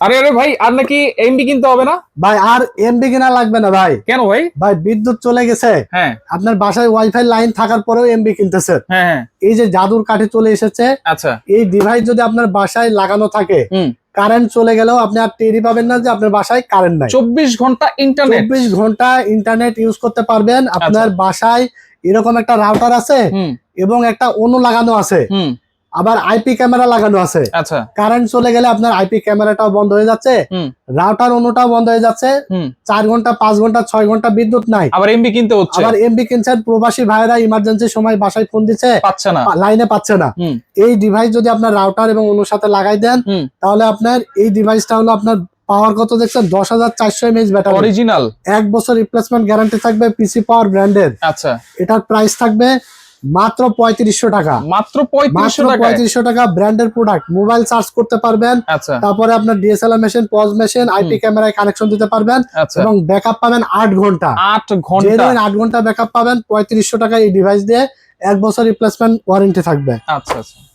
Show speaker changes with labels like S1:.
S1: আরে আরে ভাই আর নাকি এমবি কিনতে হবে না?
S2: ভাই আর এমবি কিনা লাগবে না ভাই।
S1: কেন ভাই?
S2: ভাই বিদ্যুৎ চলে গেছে।
S1: হ্যাঁ।
S2: আপনার বাসায় ওয়াইফাই লাইন থাকার পরেও এমবি কিনতেছেন
S1: হ্যাঁ হ্যাঁ।
S2: এই যে জাদুর কাঠে চলে এসেছে
S1: আচ্ছা।
S2: এই ডিভাইস যদি আপনার বাসায় লাগানো থাকে কারেন্ট চলে গেলেও আপনি আর টেরি পাবেন না যে আপনার বাসায় কারেন্ট নাই।
S1: চব্বিশ ঘণ্টা ইন্টারনেট
S2: চব্বিশ ঘণ্টা ইন্টারনেট ইউজ করতে পারবেন। আপনার বাসায় এরকম একটা রাউটার আছে এবং একটা অনু লাগানো আছে।
S1: হুম।
S2: আবার আইপি ক্যামেরা লাগানো আছে।
S1: আচ্ছা।
S2: কারেন্ট চলে গেলে আপনার আইপি ক্যামেরাটাও বন্ধ হয়ে যাচ্ছে। রাউটার অনুটাও বন্ধ হয়ে যাচ্ছে। চার ঘণ্টা পাঁচ ঘণ্টা ছয় ঘণ্টা বিদ্যুৎ নাই।
S1: আবার এমবি কিনতে হচ্ছে।
S2: আবার এমবি কিনছেন প্রবাসী ভাইরা ইমার্জেন্সি সময় বাসায় ফোন দিচ্ছে।
S1: পাচ্ছে না।
S2: লাইনে পাচ্ছে না। এই ডিভাইস যদি আপনার রাউটার এবং অনুর সাথে লাগাই দেন তাহলে আপনার এই ডিভাইসটা হলো আপনার পাওয়ার কত দেখছেন? দশ হাজার চারশো এমএইচ ব্যাটারি
S1: অরিজিনাল
S2: এক বছর রিপ্লেসমেন্ট গ্যারান্টি থাকবে পিসি পাওয়ার ব্র্যান্ডের
S1: আচ্ছা।
S2: এটার প্রাইস থাকবে মাত্র পঁয়ত্রিশশো টাকা।
S1: মাত্র
S2: মাত্র
S1: পঁয়ত্রিশশো টাকা
S2: পঁয়ত্রিশশো টাকা ব্র্যান্ডের প্রোডাক্ট মোবাইল চার্জ করতে পারবেন।
S1: আচ্ছা।
S2: তারপরে আপনার DSLR machine POS machine IP ক্যামেরায় কানেকশন দিতে পারবেন
S1: আচ্ছা।
S2: এবং ব্যাকআপ পাবেন আট ঘণ্টা।
S1: আট
S2: ঘণ্টা। আট ঘণ্টা ব্যাকআপ পাবেন পঁয়ত্রিশশো টাকা এই ডিভাইস দিয়ে এক বছর রিপ্লেসমেন্ট ওয়ারেন্টি থাকবে।
S1: আচ্ছা আচ্ছা।